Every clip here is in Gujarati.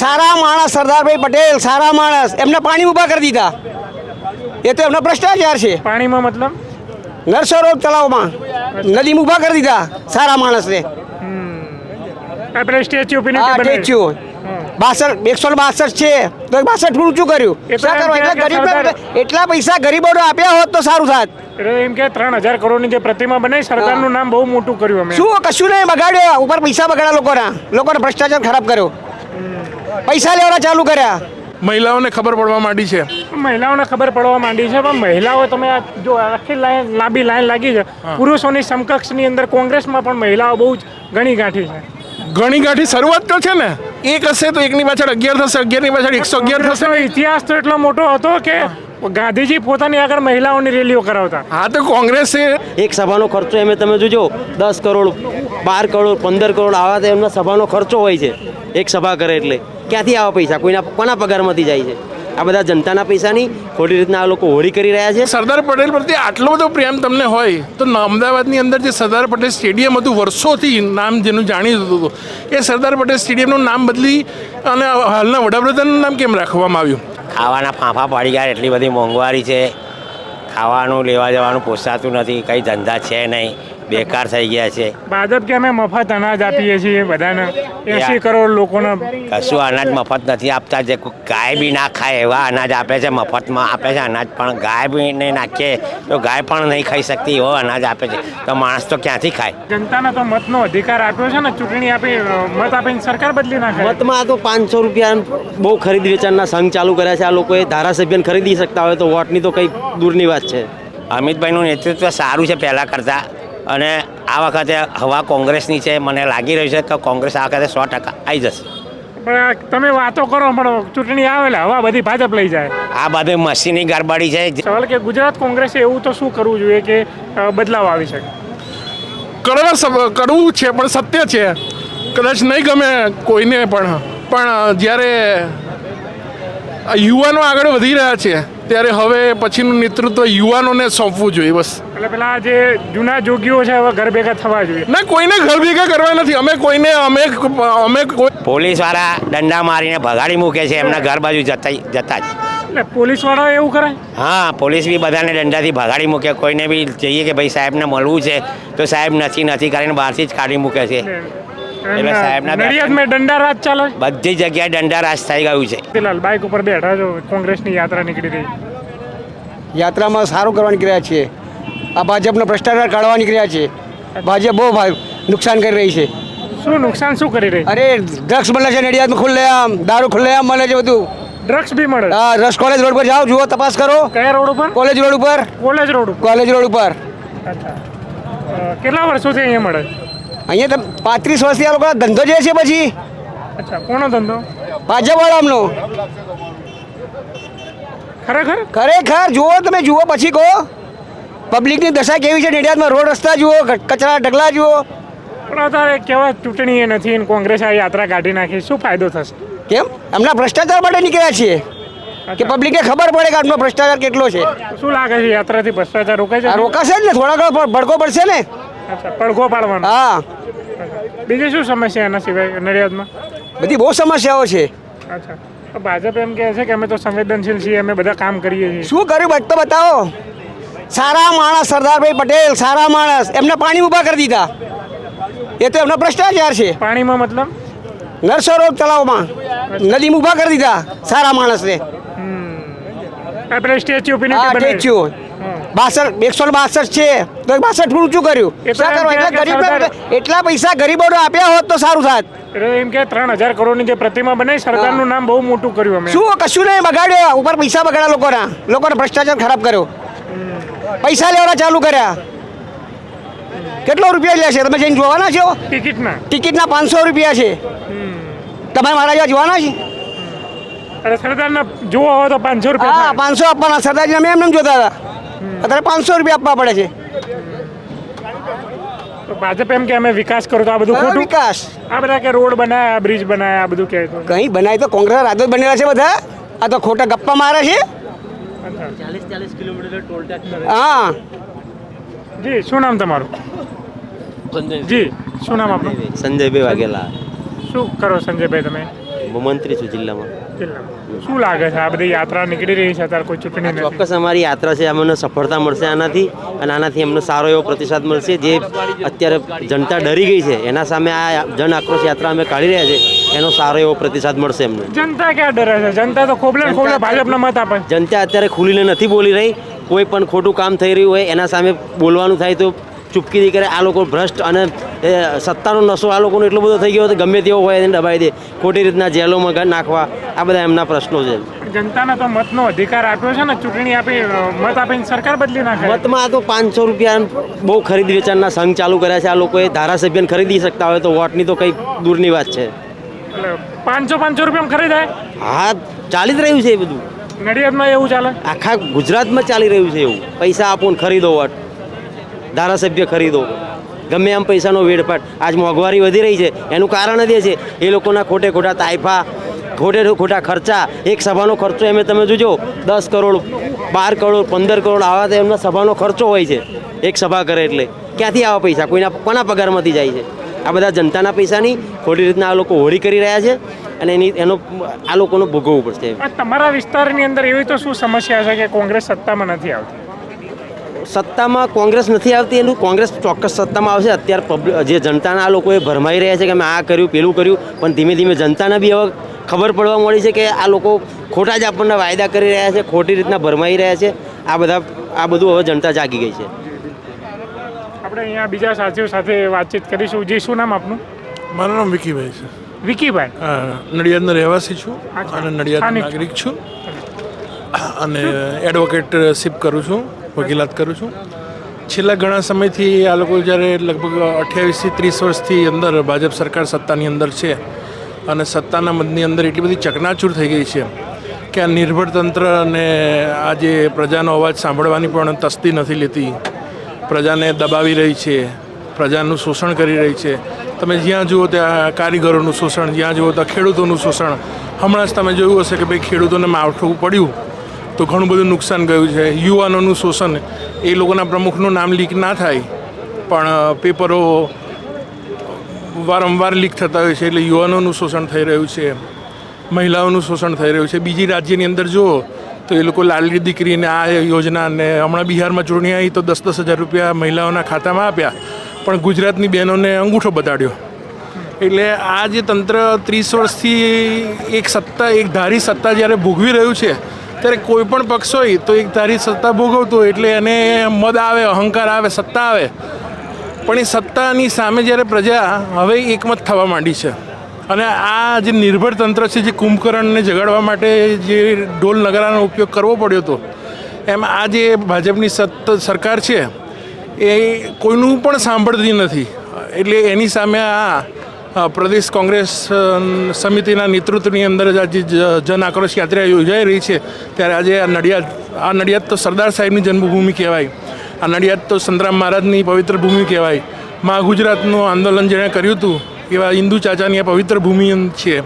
સારા માણસ સરદારભાઈ પટેલ સારા માણસ. એમને પાણી ઊભા કરી દીધા. એ તો એમનો ભ્રષ્ટાચાર છે. પાણીમાં મતલબ? નરસરો તળાવમાં નદીમાં ઊભા કરી દીધા સારા માણસને. આપણે સ્ટેચ્યુ ઓફ આ યુનિટી બનાવ્યું. ટેચ્યુ બાસઠ એકસો બાસઠ છે. તો બાસઠ બાસઠ ઊંચું કર્યું. એટલે કે ગરીબ એટલા પૈસા ગરીબોને આપ્યા હોત તો સારું થાત. એમ કે ત્રણ હજાર કરોડની જે પ્રતિમા બનાવી સરકારનું નામ બહુ મોટું કર્યું અમે. શું કશું નહીં બગાડ્યો. ઉપર પૈસા બગાડ્યા લોકોના. લોકોને ભ્રષ્ટાચાર ખરાબ કર્યો. પૈસા લેવાના ચાલુ કર્યા? મહિલાઓને ખબર પડવા માંડી છે. મહિલાઓને ખબર પડવા માંડી છે પણ મહિલાઓ તમે જો આખી લાઈન લાંબી લાઈન લાગી છે. પુરુષોની સમકક્ષની અંદર કોંગ્રેસમાં પણ મહિલાઓ બહુ જ ઘણી ગાંઠી છે. ઘણી ગાંઠી શરૂઆત તો છે ને? એક હશે તો એકની પાછળ અગિયાર થશે અગિયારની પાછળ એકસો અગિયાર થશે. ઇતિહાસ તો એટલો મોટો હતો કે ગાંધીજી પોતાની આગળ મહિલાઓની રેલીઓ કરાવતા. હા તો કોંગ્રેસે એક સભાનો ખર્ચો એમ તમે જોજો દસ કરોડ બાર કરોડ પંદર કરોડ આવા તો એમના સભાનો ખર્ચો હોય છે. એક સભા કરે એટલે. ક્યાંથી આવા પૈસા? કોઈના કોના પગારમાંથી જાય છે? આ બધા જનતાના પૈસાની ખોટી રીતના આ લોકો હોળી કરી રહ્યા છે. સરદાર પટેલ પ્રત્યે આટલો બધો પ્રેમ તમને હોય તો અમદાવાદની અંદર જે સરદાર પટેલ સ્ટેડિયમ હતું વર્ષોથી નામ જેનું જાણીતું હતું એ સરદાર પટેલ સ્ટેડિયમનું નામ બદલી અને હાલના વડાપ્રધાનનું નામ કેમ રાખવામાં આવ્યું? ખાવાના ફાંફા પડી ગયા, એટલી બધી મોંઘવારી છે. ખાવાનું, લેવા જવાનું પોસાતું નથી, કંઈ ધંધા છે નહીં. બેકાર થઈ ગયા છે. ભાજપ કે અમે મફત અનાજ આપીએ છીએ બધાને. એસી કરોડ લોકોને કશું અનાજ મફત નથી આપતા. જે ગાય બી ના ખાય એવા અનાજ આપે છે મફતમાં આપે છે અનાજ. પણ ગાય બી નહીં નાખીએ તો ગાય પણ નહીં ખાઈ શકતી એવો અનાજ આપે છે. તો માણસ તો ક્યાંથી ખાય? જનતાને તો મતનો અધિકાર આપ્યો છે ને ચૂંટણી આપી મત આપીને સરકાર બદલી નાખે. મતમાં તો પાંચસો રૂપિયા બહુ ખરીદ વેચાણના સંઘ ચાલુ કર્યા છે. આ લોકોએ ધારાસભ્યને ખરીદી શકતા હોય તો વોટની તો કંઈક દૂરની વાત છે. અમિતભાઈનું નેતૃત્વ સારું છે પહેલાં કરતાં. અને આ વખતે હવા કોંગ્રેસની છે મને લાગી રહ્યું છે કે કોંગ્રેસ આ વખતે સો ટકા આવી જશે. પણ તમે વાતો કરો પણ ચૂંટણી આવે એટલે હવા બધી ભાજપ લઈ જાય. આ બધી મશીની ગરબડી છે. સવાલ કે ગુજરાત કોંગ્રેસે એવું તો શું કરવું જોઈએ કે બદલાવ આવી શકે? કડવા કરવું કડવું છે પણ સત્ય છે. કદાચ નહીં ગમે કોઈને પણ. પણ જ્યારે યુવાનો આગળ વધી રહ્યા છે ત્યારે હવે પછીનું નેતૃત્વ યુવાનોને સોંપવું જોઈએ બસ. એટલે પેલા જે જૂના જોગીઓ છે હવે ઘર ભેગા થવા જોઈએ. ના કોઈને ઘર ભેગા કરવા નથી. અમે કોઈને અમે અમે કોઈ પોલીસવાળા દંડા મારીને ભગાડી મૂકે છે એમના ઘર બાજુ જતા જતા જ. એટલે પોલીસવાળા એવું કરે? હા પોલીસ બી બધાને દંડાથી ભગાડી મૂકે. કોઈને બી જઈએ કે ભાઈ સાહેબને મળવું છે તો સાહેબ નથી નથી કરીને બહારથી જ કાઢી મૂકે છે. એટલે સાહેબના નડિયાદમાં દંડા રાજ ચાલે. છે બધી જગ્યાએ દંડા રાજ થઈ ગયું છે. ફિલહાલ બાઇક ઉપર બેઠા છો કોંગ્રેસની યાત્રા નીકળી રહી. યાત્રામાં સારું કરવા નીકળ્યા છીએ આ ભાજપનો ભ્રષ્ટાચાર કાઢવા નીકળ્યા છીએ ભાજપ બહુ ભાઈ નુકસાન કરી રહી છે. શું નુકસાન શું કરી રહી? અરે ડ્રગ્સ મળે છે નડિયાદમાં ખુલ્લે આમ દારૂ ખુલ્લે આમ મળે છે બધું. ડ્રગ્સ બી મળે. હા રસ કોલેજ રોડ પર જાઓ જુઓ તપાસ કરો. કયા રોડ ઉપર? કોલેજ રોડ ઉપર. કોલેજ રોડ ઉપર. કોલેજ રોડ ઉપર. અચ્છા. અ, કેટલા વર્ષોથી અહીંયા મળે? અહીંયા તો પાંત્રીસ વર્ષથી આ લોકો ધંધો જે છે પછી. અચ્છા કોનો ધંધો? ભાજપવાળાનો. ખરેખર? ખરેખર જુઓ તમે જુઓ પછી કહો. પબ્લિકની દશા કેવી છે? નડિયાદમાં રોડ રસ્તા જુઓ કચરા ઢગલા જુઓ. પણ અત્યારે કેવા ચૂંટણી નથી અને કોંગ્રેસ આ યાત્રા કાઢી નાખી. શું ફાયદો થશે? કેમ? એમના ભ્રષ્ટાચાર માટે નીકળ્યા છીએ. કે પબ્લિકને ખબર પડે કે આમનો ભ્રષ્ટાચાર કેટલો છે. શું લાગે છે? યાત્રાથી ભ્રષ્ટાચાર રોકાય છે? રોકાશે જ ને? થોડા ઘણો ભડકો પડશે ને? અચ્છા પડઘો પાડવાનો. હા. બીજી શું સમસ્યા એના સિવાય નડિયાદમાં? બધી બહુ સમસ્યાઓ છે. અચ્છા. તો ભાજપ એમ કહે છે કે અમે તો સંવેદનશીલ છીએ અમે બધા કામ કરીએ છીએ. શું કર્યું તો બતાવો. સારા માણસ સરદારભાઈ પટેલ સારા માણસ. એમને પાણી ઊભા કરી દીધા. એ તો એમનો ભ્રષ્ટાચાર છે. પાણીમાં મતલબ? નરસરોવર તળાવમાં. નદી ઊભા કરી દીધા સારા માણસને. આપણે સ્ટેચ્યુ ઓફ બાસઠ એકસો ને બાસઠ છે. તો બાસઠ ઊંચું કર્યું? એટલે ગરીબ એટલા પૈસા ગરીબોને આપ્યા હોત તો સારું થાત. એમ કે ત્રણ હજાર કરોડની જે પ્રતિમા બનાવી સરકારનું નામ બહુ મોટું કર્યું અમે. શું કશું નહીં બગાડ્યો. ઉપર પૈસા બગાડ્યા લોકોના. લોકોને ભ્રષ્ટાચાર ખરાબ કર્યો. પૈસા લેવાના ચાલુ કર્યા. કેટલો રૂપિયા લે છે? તમે જઈને જોવાના છો? ટિકિટના. ટિકિટના પાંચસો રૂપિયા છે. તમારે મારા જેવા જોવાના છે? સરદારના જોવા હોય તો પાંચસો રૂપિયા હા પાંચસો આપવાના. સરદારજી અમે એમને એમ જોતા. હતા અત્યારે પાંચસો રૂપિયા આપવા પડે છે. તો ભાજપ એમ કે અમે વિકાસ કરો તો આ બધું ખોટું? વિકાસ. આ બધા કે રોડ બનાયા બ્રિજ બનાયા આ બધું કે કઈ બનાય તો કોંગ્રેસ રાજો બનેલા છે બધા. આ તો ખોટા ગપ્પા મારે છે. ચાલીસ ચાલીસ કિલોમીટર ટોલ ટેક્સ હા. જી શું નામ તમારું? જી શું નામ આપણું સંજયભાઈ વાઘેલા. શું કરો સંજયભાઈ તમે? મંત્રી છું જિલ્લામાં. જિલ્લામાં. શું લાગે છે? આ બધી યાત્રા નીકળી રહી છે અત્યારે કોઈ ચૂંટણી નથી ચોક્કસ અમારી યાત્રા છે અમને સફળતા મળશે આનાથી અને આનાથી અમને સારો એવો પ્રતિસાદ મળશે. જે અત્યારે જનતા ડરી ગઈ છે એના સામે આ જન આક્રોશ યાત્રા અમે કાઢી રહ્યા છે એનો સારો એવો પ્રતિસાદ મળશે એમને જનતા ક્યાં ડરે છે? જનતા તો ખોબલે ખોબલે ભાજપના મત આપે. જનતા અત્યારે ખુલીને નથી બોલી રહી. કોઈ પણ ખોટું કામ થઈ રહ્યું હોય એના સામે બોલવાનું થાય તો ચૂપકીદી કરે. આ લોકો ભ્રષ્ટ અને સત્તાનો નશો આ લોકોનો એટલો બધો થઈ ગયો ગમે તેવો હોય એને દબાઈ દે. ખોટી રીતના જેલોમાં નાખવા આ બધા એમના પ્રશ્નો છે. જનતાને તો મતનો અધિકાર આપ્યો છે ને ચૂંટણી આપી મત આપીને સરકાર બદલી નાખે. મતમાં આ તો પાંચસો રૂપિયા બહુ ખરીદ વેચાણના સંઘ ચાલુ કર્યા છે. આ લોકોએ ધારાસભ્યને ખરીદી શકતા હોય તો વોટની તો કંઈક દૂરની વાત છે. પાંચસો પાંચસો રૂપિયામાં ખરીદાય? હા ચાલી જ રહ્યું છે એ બધું. નડિયાદમાં એવું ચાલે? આખા ગુજરાતમાં ચાલી રહ્યું છે એવું. પૈસા આપો ને ખરીદો વોટ. ધારાસભ્ય ખરીદો. ગમે એમ પૈસાનો વેડફાટ. આજ મોંઘવારી વધી રહી છે. એનું કારણ જ એ છે, એ લોકોના ખોટે ખોટા તાઇફા ખોટે ખોટા ખર્ચા, એક સભાનો ખર્ચો એમ તમે જોજો, દસ કરોડ, બાર કરોડ, પંદર કરોડ, આવા તો એમના સભાનો ખર્ચો હોય છે. એક સભા કરે એટલે. ક્યાંથી આવા પૈસા? કોઈના, કોના પગારમાંથી જાય છે? આ બધા જનતાના પૈસાની ખોટી રીતના આ લોકો હોળી કરી રહ્યા છે અને એની, એનો, આ લોકોનો ભોગવવું પડશે. તમારા વિસ્તારની અંદર એવી તો શું સમસ્યા છે કે કોંગ્રેસ સત્તામાં નથી આવતી? સત્તામાં કોંગ્રેસ નથી આવતી એનું? કોંગ્રેસ ચોક્કસ સત્તામાં આવશે. અત્યારે પબ્લિક જે જનતાના આ લોકોએ ભરમાઈ રહ્યા છે કે અમે આ કર્યું પેલું કર્યું પણ ધીમે ધીમે જનતાને બી હવે ખબર પડવા મળી છે કે આ લોકો ખોટા જ આપણને વાયદા કરી રહ્યા છે ખોટી રીતના ભરમાઈ રહ્યા છે. આ બધા આ બધું હવે જનતા જાગી ગઈ છે. આપણે અહીંયા બીજા સાથીઓ સાથે વાતચીત કરીશું. જે શું નામ આપનું? મારું નામ વિકીભાઈ છે. વિકીભાઈ? હા, નડિયાદનો રહેવાસી છું. અને નડિયાદ. નાગરિક છું. અને એડવોકેટશીપ કરું છું. વકીલાત કરું છું. છેલ્લા ઘણા સમયથી આ લોકો જ્યારે લગભગ અઠ્યાવીસથી ત્રીસ વર્ષથી અંદર ભાજપ સરકાર સત્તાની અંદર છે અને સત્તાના મતની અંદર એટલી બધી ચકનાચૂર થઈ ગઈ છે કે આ નિર્ભર તંત્ર અને આ જે પ્રજાનો અવાજ સાંભળવાની પણ તસ્તી નથી લેતી. પ્રજાને દબાવી રહી છે, પ્રજાનું શોષણ કરી રહી છે. તમે જ્યાં જુઓ ત્યાં કારીગરોનું શોષણ, જ્યાં જુઓ ત્યાં ખેડૂતોનું શોષણ. હમણાં જ તમે જોયું હશે કે ભાઈ ખેડૂતોને માવઠું પડ્યું. તો ઘણું બધું નુકસાન ગયું છે. યુવાનોનું શોષણ, એ લોકોના પ્રમુખનું નામ લીક ના થાય, પણ પેપરો વારંવાર લીક થતા હોય છે, એટલે યુવાનોનું શોષણ થઈ રહ્યું છે, મહિલાઓનું શોષણ થઈ રહ્યું છે. બીજી રાજ્યની અંદર જુઓ, તો એ લોકો લાલરી દીકરીને આ યોજના ને હમણાં બિહારમાં ચૂંટણી આવી તો દસ દસ હજાર રૂપિયા મહિલાઓના ખાતામાં આપ્યા, પણ ગુજરાતની બહેનોને અંગૂઠો બતાડ્યો. એટલે આ જે તંત્ર ત્રીસ વર્ષથી એક સત્તા, એક ધારી સત્તા જ્યારે ભોગવી રહ્યું છે ત્યારે કોઈ પણ પક્ષ હોય તો એક ધારી સત્તા ભોગવતો હોય એટલે એને મદ આવે, અહંકાર આવે, સત્તા આવે. પણ એ સત્તાની સામે જ્યારે પ્રજા હવે એકમત થવા માંડી છે. અને આ જે નિર્ભર તંત્ર છે, જે કુંભકર્ણને જગાડવા માટે જે ઢોલ નગારાનો ઉપયોગ કરવો પડ્યો હતો, એમ આ જે ભાજપની સત્ત સરકાર છે, એ કોઈનું પણ સાંભળતી નથી. એટલે એની સામે આ પ્રદેશ કોંગ્રેસ સમિતિના નેતૃત્વની અંદર જ આજે જન આક્રોશ યાત્રા યોજાઈ રહી છે. ત્યારે આજે આ નડિયાદ આ નડિયાદ તો સરદાર સાહેબની જન્મભૂમિ કહેવાય. આ નડિયાદ તો સંતરામ મહારાજની પવિત્ર ભૂમિ કહેવાય. મા ગુજરાતનું આંદોલન જેણે કર્યું હતું, એવા હિન્દુ ચાચાની આ પવિત્ર ભૂમિ છે.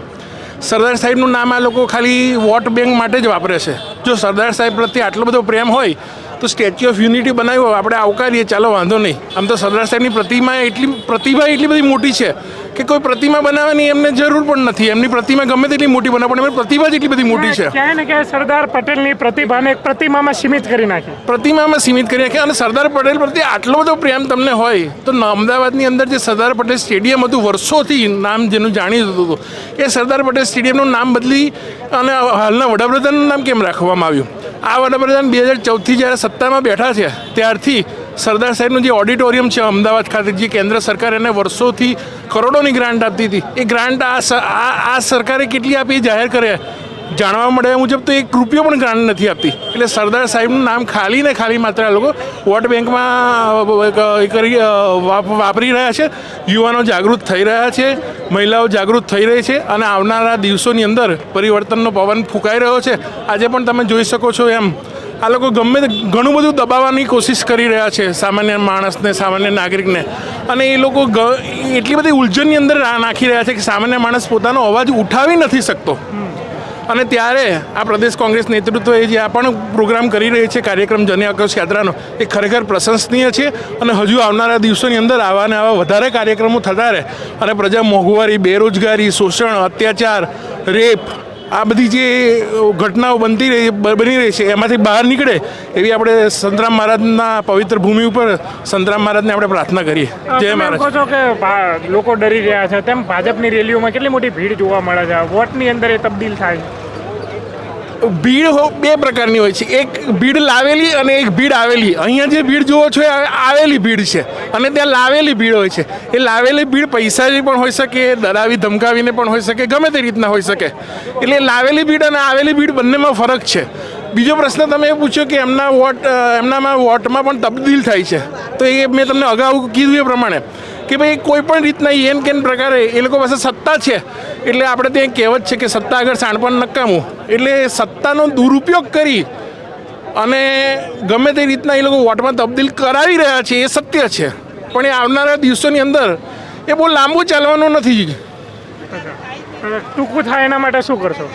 સરદાર સાહેબનું નામ આ લોકો ખાલી વોટ બેંક માટે જ વાપરે છે. જો સરદાર સાહેબ પ્રત્યે આટલો બધો પ્રેમ હોય તો સ્ટેચ્યુ ઓફ યુનિટી બનાવ્યો આપણે આવકારીએ ચાલો વાંધો નહીં. આમ તો સરદાર સાહેબની પ્રતિમા એટલી પ્રતિભા એટલી બધી મોટી છે કે કોઈ પ્રતિમા બનાવવાની એમને જરૂર પણ નથી. એમની પ્રતિમા ગમે તેટલી મોટી બનાવે પણ એમની પ્રતિભા જ એટલી બધી મોટી છે. ક્યાંય ને ક્યાંય સરદાર પટેલની પ્રતિભાને એક પ્રતિમામાં સીમિત કરી નાખી. પ્રતિમામાં સીમિત કરી રાખ્યા અને સરદાર પટેલ પ્રત્યે આટલો બધો પ્રેમ તમને હોય તો અમદાવાદની અંદર જે સરદાર પટેલ સ્ટેડિયમ હતું વર્ષોથી નામ જેનું જાણીતું હતું એ સરદાર પટેલ સ્ટેડિયમનું નામ બદલી અને હાલના વડાપ્રધાનનું નામ કેમ રાખવામાં આવ્યું. આ વડાપ્રધાન બે હજાર ચૌદથી જ્યારે સત્તામાં બેઠા છે, ત્યારથી સરદાર સાહેબનું જે ઓડિટોરિયમ છે, અમદાવાદ ખાતે જે કેન્દ્ર સરકાર એને વર્ષોથી કરોડોની ગ્રાન્ટ આપતી હતી. એ ગ્રાન્ટ આ આ સરકારે કેટલી આપી જાહેર કરે? જાણવા મળ્યા મુજબ તો એક રૂપિયો પણ ગ્રાન્ટ નથી આપતી. એટલે સરદાર સાહેબનું નામ ખાલી ને ખાલી માત્ર આ લોકો વોટ બેંકમાં કરી વાપરી રહ્યા છે. યુવાનો જાગૃત થઈ રહ્યા છે, મહિલાઓ જાગૃત થઈ રહી છે અને આવનારા દિવસોની અંદર પરિવર્તનનો પવન ફૂંકાઈ રહ્યો છે. આજે પણ તમે જોઈ શકો છો એમ, આ લોકો ગમે ઘણું બધું દબાવવાની કોશિશ કરી રહ્યા છે સામાન્ય માણસને, સામાન્ય નાગરિકને. અને એ લોકો ગ- એટલી બધી ઉલઝનની અંદર નાખી રહ્યા છે કે સામાન્ય માણસ પોતાનો અવાજ ઉઠાવી નથી શકતો. અને ત્યારે આ પ્રદેશ કોંગ્રેસ નેતૃત્વ એ જે આ પણ પ્રોગ્રામ કરી રહી છે, કાર્યક્રમ જન આકર્ષ યાત્રાનો, એ ખરેખર પ્રશંસનીય છે અને હજુ આવનારા દિવસોની અંદર આવા આવા વધારે કાર્યક્રમો થતા રહે. અને પ્રજા મોંઘવારી, બેરોજગારી, શોષણ, અત્યાચાર, રેપ આ બધી જે ઘટનાઓ બનતી રહી બ- બની રહી છે એમાંથી બહાર નીકળે એવી આપણે સંતરામ મહારાજના પવિત્ર ભૂમિ ઉપર સંતરામ મહારાજને આપણે પ્રાર્થના કરીએ. જય મહારાજ. છો કે લોકો ડરી રહ્યા છે તેમ ભાજપની રેલીઓમાં કેટલી મોટી ભીડ જોવા મળે છે? વોટની અંદર એ તબદીલ થાય છે. ભીડ બે પ્રકારની હોય છે. એક ભીડ લાવેલી અને એક ભીડ આવેલી. અહીંયા જે ભીડ જુઓ છો એ આવેલી ભીડ છે અને ત્યાં લાવેલી ભીડ હોય છે. એ લાવેલી ભીડ પૈસાની પણ હોઈ શકે, ડરાવી ધમકાવીને પણ હોઈ શકે, ગમે તે રીતના હોઈ શકે. એટલે લાવેલી ભીડ અને આવેલી ભીડ બંનેમાં ફરક છે. બીજો પ્રશ્ન તમે એ પૂછ્યો કે એમના વોટ એમનામાં વોટમાં પણ તબદીલ થાય છે. તો એ મેં તમને અગાઉ કીધું એ પ્રમાણે. કે ભાઈ કોઈ પણ રીતના એન કેન પ્રકારે એ લોકો પાસે સત્તા છે. એટલે આપણે ત્યાં કહેવત છે કે સત્તા આગળ સાણપણ નકામું. એટલે સત્તાનો દુરુપયોગ કરી અને ગમે તે રીતના એ લોકો વોટમાં તબદીલ કરાવી રહ્યા છે એ સત્ય છે. પણ એ આવનારા દિવસોની અંદર એ બહુ લાંબુ ચાલવાનું નથી. ટૂંકું થાય એના માટે શું કરશો?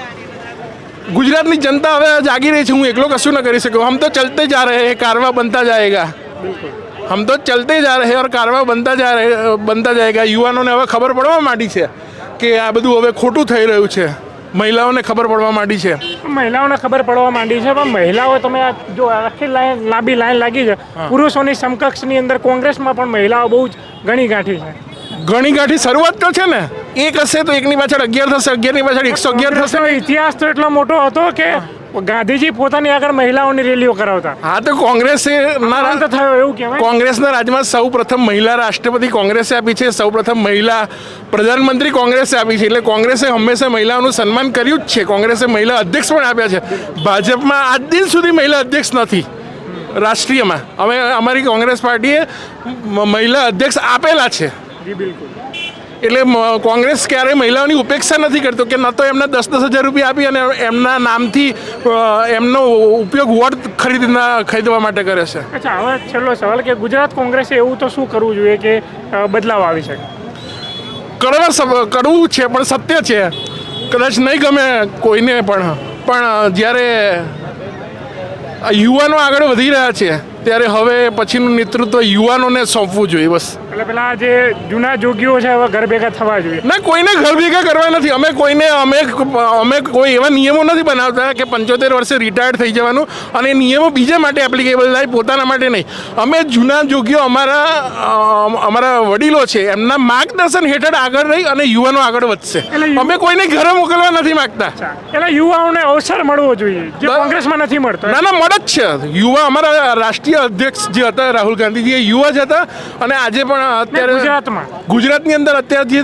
ગુજરાતની જનતા હવે જાગી રહી છે હું એકલો કશું ન કરી શકું. હમ તો ચલતે જા રહે કારવા બનતા આમ તો ચલતે जा રહે ઓર और બનતા જ जा रहे બનતા જાયગા. યુવાનોને હવે ખબર પડવા માંડી છે કે આ બધું હવે ખોટું થઈ રહ્યું છે. મહિલાઓને ખબર પડવા માંડી છે. મહિલાઓને ખબર પડવા માંડી છે પણ મહિલાઓ તમે જો આખી લાઈન લાંબી લાઈન લાગી છે. પુરુષોની સમકક્ષની અંદર કોંગ્રેસમાં પણ મહિલાઓ બહુ જ ઘણી ગાંઠી છે. ઘણી ગાંઠી શરૂઆત તો છે ને? એક હશે તો એકની પાછળ અગિયાર થશે અગિયારની પાછળ એકસો અગિયાર થશે. ઇતિહાસ તો એટલો મોટો હતો કે ગાંધીજી પોતાની આગળ મહિલાઓની રેલીઓ કરાવતા. હા તો કોંગ્રેસે થયો એવું કહેવાય? કોંગ્રેસના રાજમાં સૌ પ્રથમ મહિલા રાષ્ટ્રપતિ કોંગ્રેસે આપી છે સૌ પ્રથમ મહિલા પ્રધાનમંત્રી કોંગ્રેસે આપી છે એટલે કોંગ્રેસે હંમેશા મહિલાઓનું સન્માન કર્યું જ છે. કોંગ્રેસે મહિલા અધ્યક્ષ પણ આપ્યા છે. ભાજપમાં આજ દિન સુધી મહિલા અધ્યક્ષ નથી રાષ્ટ્રીયમાં. અમે અમારી કોંગ્રેસ પાર્ટીએ મહિલા અધ્યક્ષ આપેલા છે. જી બિલકુલ. એટલે કોંગ્રેસ ક્યારેય મહિલાઓની ઉપેક્ષા નથી કરતો કે ન તો એમને દસ દસ હજાર રૂપિયા આપી અને એમના નામથી એમનો ઉપયોગ વોટ ખરીદના ખરીદવા માટે કરે છે. અચ્છા હવે છેલ્લો સવાલ કે ગુજરાત કોંગ્રેસે એવું તો શું કરવું જોઈએ કે બદલાવ આવી શકે? કરવા કરવું છે પણ સત્ય છે. કદાચ નહીં ગમે કોઈને પણ. પણ જ્યારે યુવાનો આગળ વધી રહ્યા છે ત્યારે હવે પછીનું નેતૃત્વ યુવાનોને સોંપવું જોઈએ બસ. એટલે પેલા જે જૂના જોગીઓ છે હવે ઘર ભેગા થવા જોઈએ. ના કોઈને ઘર ભેગા કરવા નથી. અમે કોઈને અમે અમે કોઈ એવા નિયમો નથી બનાવતા કે પંચોતેર વર્ષે રિટાયર્ડ થઈ જવાનું અને નિયમો બીજા માટે એપ્લિકેબલ થાય પોતાના માટે નહીં. અમે જૂના જોગીઓ અમારા અમારા વડીલો છે એમના માર્ગદર્શન હેઠળ આગળ રહી અને યુવાનો આગળ વધશે. અમે કોઈને ઘરે મોકલવા નથી માગતા. એટલે યુવાઓને અવસર મળવો જોઈએ જે કોંગ્રેસમાં નથી મળતો. ના ના મળે જ છે. યુવા અમારા રાષ્ટ્રીય અધ્યક્ષ જે હતા રાહુલ ગાંધીજી એ યુવા જ હતા અને આજે પણ અત્યારે ગુજરાતમાં. ગુજરાતની અંદર અત્યારે જે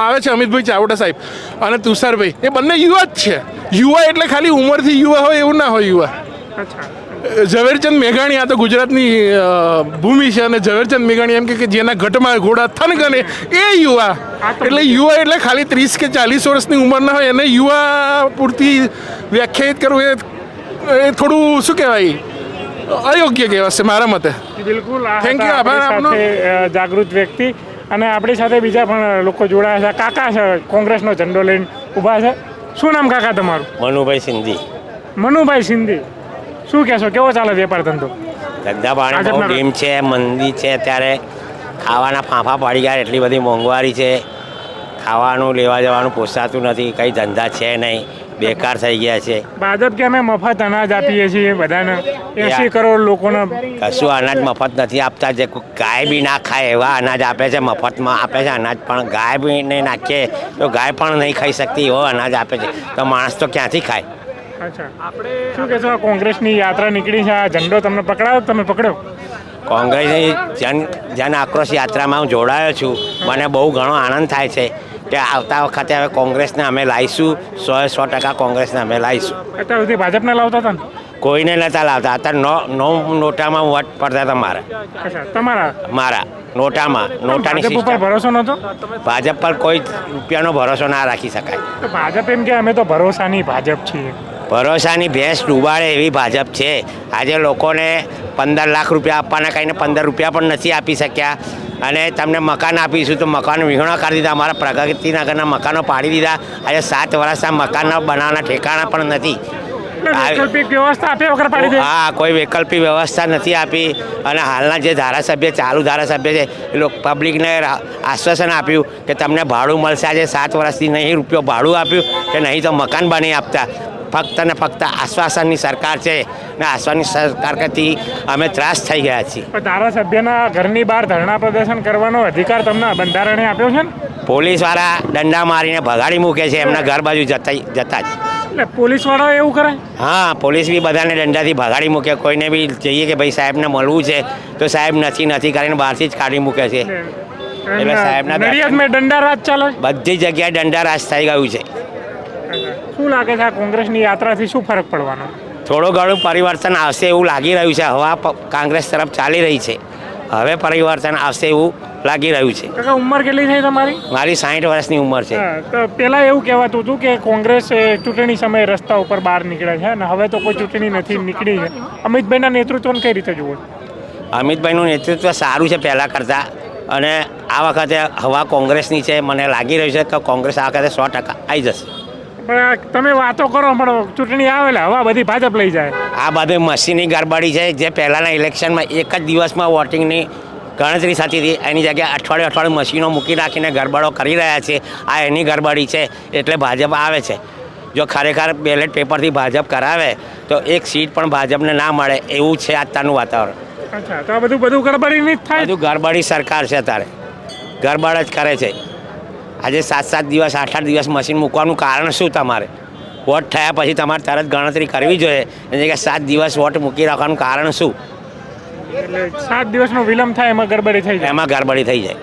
આવે છે અમિતભાઈ ચાવડા સાહેબ અને તુષારભાઈ. એ બંને યુવા જ છે. યુવા એટલે ખાલી ઉંમરથી યુવા હોય એવું ના હોય યુવા. અચ્છા. ઝવેરચંદ મેઘાણી આ તો ગુજરાતની ભૂમિ છે અને ઝવેરચંદ મેઘાણી એમ કે જેના ઘટમાં ઘોડા થનગને એ યુવા. એટલે યુવા એટલે ખાલી ત્રીસ કે ચાલીસ વર્ષની ઉંમરના હોય. એને યુવા પૂરતી વ્યાખ્યાયિત કરવું એ થોડું શું કહેવાય? અયોગ્ય કહેવાશે મારા મતે. બિલકુલ થેન્ક યુ આભાર આપણી આપનો. સાથે જાગૃત વ્યક્તિ. અને આપણી સાથે બીજા પણ લોકો જોડાયા છે. કાકા છે કોંગ્રેસનો ઝંડો લઈને ઊભા છે. શું નામ કાકા તમારું? મનુભાઈ સિંધી. મનુભાઈ સિંધી. શું કહેશો કેવો ચાલે વેપાર ધંધો? ધંધા પાણી બહુ ડીમ છે મંદી છે. અત્યારે ખાવાના ફાંફા પડી ગયા એટલી બધી મોંઘવારી છે. ખાવાનું લેવા જવાનું પોસાતું નથી કંઈ ધંધા છે નહીં. બેકાર થઈ ગયા છે. ભાજપ કે અમે મફત અનાજ આપીએ છીએ બધાને? એસી કરોડ લોકોને કશું અનાજ મફત નથી આપતા જે ગાય બી ના ખાય એવા અનાજ આપે છે મફતમાં આપે છે અનાજ પણ ગાય બી નહીં નાખીએ તો ગાય પણ નહીં ખાઈ શકતી એવો અનાજ આપે છે. તો માણસ તો ક્યાંથી ખાય? અચ્છા. શું કહેશો આ કોંગ્રેસની યાત્રા નીકળી છે આ ઝંડો તમને પકડાયો તમે પકડ્યો? કોંગ્રેસની જન જન આક્રોશ યાત્રામાં હું જોડાયો છું. મને બહુ ઘણો આનંદ થાય છે. કે આવતા વખતે હવે કોંગ્રેસને અમે લાવીશું. સો સો ટકા કોંગ્રેસને અમે લાવીશું. અત્યાર સુધી ભાજપને લાવતા હતા ને? કોઈને નહોતા લાવતા. અત્યારે નો નો નોટામાં વોટ પડતા હતા મારા. તમારા? મારા નોટામાં નોટાની ભાજપ પર ભરોસો નહોતો? ભાજપ પર કોઈ રૂપિયાનો ભરોસો ના રાખી શકાય. ભાજપ એમ કે અમે તો ભરોસાની ભાજપ છીએ. ભરોસાની ભેંસ ડૂબાડે એવી ભાજપ છે. આજે લોકોને પંદર લાખ રૂપિયા આપવાના કહીને પંદર રૂપિયા પણ નથી આપી શક્યા. અને તમને મકાન આપીશું તો મકાન વિહોણા કરી દીધા. અમારા પ્રગતિનગરના મકાનો પાડી દીધા. આજે સાત વર્ષના મકાનો બનાવવાના ઠેકાણા પણ નથી. હા કોઈ વૈકલ્પિક વ્યવસ્થા નથી આપી. અને હાલના જે ધારાસભ્ય ચાલુ ધારાસભ્ય છે એ લોકો પબ્લિકને આશ્વાસન આપ્યું કે તમને ભાડું મળશે. આજે સાત વર્ષથી નહીં રૂપિયો ભાડું આપ્યું કે નહીં તો મકાન બની આપતા. ફક્ત ને ફક્ત આશ્વાસનની સરકાર છે ને આશ્વાસનની સરકાર કરતી અમે ત્રાસ થઈ ગયા છીએ. ધારાસભ્યના ઘરની બહાર ધરણા પ્રદર્શન કરવાનો અધિકાર તમને બંધારણે આપ્યો છે ને? પોલીસવાળા દંડા મારીને ભગાડી મૂકે છે એમના ઘર બાજુ જતા જતા જ. એટલે પોલીસવાળા એવું કરે? હા પોલીસ બી બધાને દંડાથી ભગાડી મૂકે કોઈને બી જઈએ કે ભાઈ સાહેબને મળવું છે તો સાહેબ નથી નથી કરીને બહારથી જ કાઢી મૂકે છે. એટલે સાહેબના દંડા રાજ ચાલે? બધી જગ્યાએ દંડા રાજ થઈ ગયું છે. શું લાગે છે આ કોંગ્રેસની યાત્રાથી શું ફરક પડવાનો? થોડો ઘણું પરિવર્તન આવશે એવું લાગી રહ્યું છે. હવા કોંગ્રેસ તરફ ચાલી રહી છે. હવે પરિવર્તન આવશે એવું લાગી રહ્યું છે. કાકા ઉંમર કેટલી થઈ તમારી? મારી સાઠ વર્ષની ઉંમર છે. તો પેલા એવું કહેવાતું હતું કે કોંગ્રેસ ચૂંટણી સમયે રસ્તા ઉપર બહાર નીકળે છે અને હવે તો કોઈ ચૂંટણી નથી નીકળી છે. અમિતભાઈના નેતૃત્વને કઈ રીતે જુઓ? અમિતભાઈનું નેતૃત્વ સારું છે પહેલાં કરતાં. અને આ વખતે હવા કોંગ્રેસની છે. મને લાગી રહ્યું છે કે કોંગ્રેસ આ વખતે સો ટકા આવી જશે. પણ તમે વાતો કરો પણ ચૂંટણી આવે એટલે હવા બધી ભાજપ લઈ જાય. આ બધે મશીનની ગરબડી છે જે પહેલાંના ઇલેક્શનમાં એક જ દિવસમાં વોટિંગની ગણતરી થતી હતી. એની જગ્યાએ અઠવાડિયે અઠવાડિયે મશીનો મૂકી રાખીને ગરબડો કરી રહ્યા છે. આ એની ગરબડી છે એટલે ભાજપ આવે છે. જો ખરેખર બેલેટ પેપરથી ભાજપ કરાવે તો એક સીટ પણ ભાજપને ના મળે એવું છે અત્યારનું વાતાવરણ. અચ્છા તો આ બધું બધું ગરબડી જ થાય? બધું ગરબડી સરકાર છે અત્યારે. ગરબડ જ કરે છે. આજે સાત સાત દિવસ આઠ આઠ દિવસ મશીન મૂકવાનું કારણ શું તમારે? વોટ થયા પછી તમારે તરત ગણતરી કરવી જોઈએ. એટલે કે સાત દિવસ વોટ મૂકી રાખવાનું કારણ શું? એટલે સાત દિવસનો વિલંબ થાય એમાં ગરબડી થઈ જાય. એમાં ગરબડી થઈ જાય.